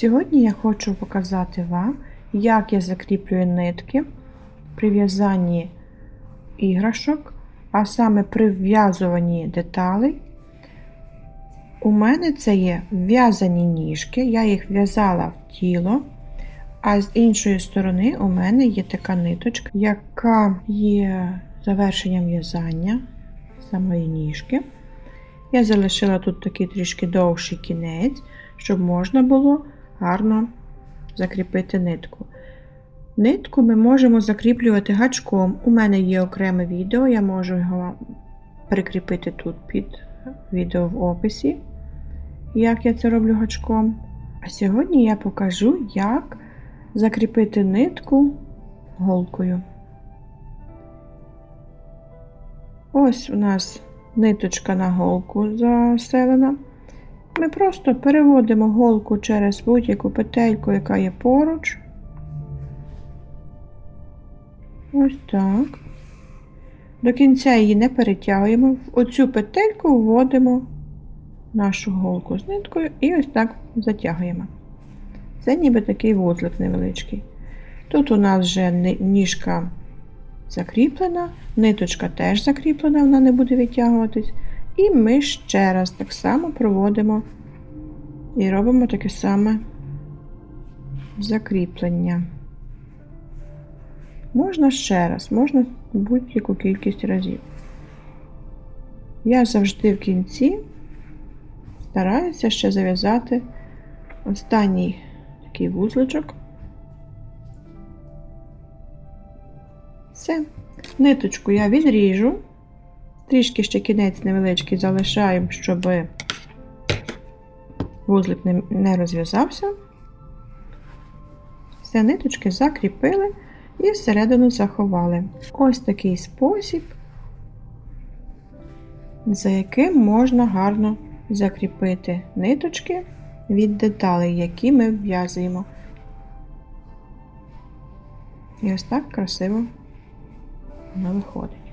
Сьогодні я хочу показати вам, як я закріплюю нитки при в'язанні іграшок, а саме при в'язуванні деталей. У мене це є в'язані ніжки, я їх в'язала в тіло, а з іншої сторони у мене є така ниточка, яка є завершенням в'язання самої ніжки. Я залишила тут такий трішки довший кінець, щоб можна було гарно закріпити нитку. Нитку ми можемо закріплювати гачком. У мене є окреме відео, я можу його прикріпити тут під відео в описі, як я це роблю гачком. А сьогодні я покажу, як закріпити нитку голкою. Ось у нас ниточка на голку заселена. Ми просто переводимо голку через будь-яку петельку, яка є поруч. Ось так. До кінця її не перетягуємо. В оцю петельку вводимо нашу голку з ниткою і ось так затягуємо. Це ніби такий вузлик невеличкий. Тут у нас вже ніжка закріплена, ниточка теж закріплена, вона не буде відтягуватись. І ми ще раз так само проводимо і робимо таке саме закріплення. Можна ще раз, можна будь-яку кількість разів. Я завжди в кінці стараюся ще зав'язати останній такий вузличок. Все. Ниточку я відріжу, трішки ще кінець невеличкий залишаємо, щоб вузлик не розв'язався. Все, ниточки закріпили і всередину заховали. Ось такий спосіб, за яким можна гарно закріпити ниточки від деталей, які ми в'язуємо. І ось так красиво воно виходить.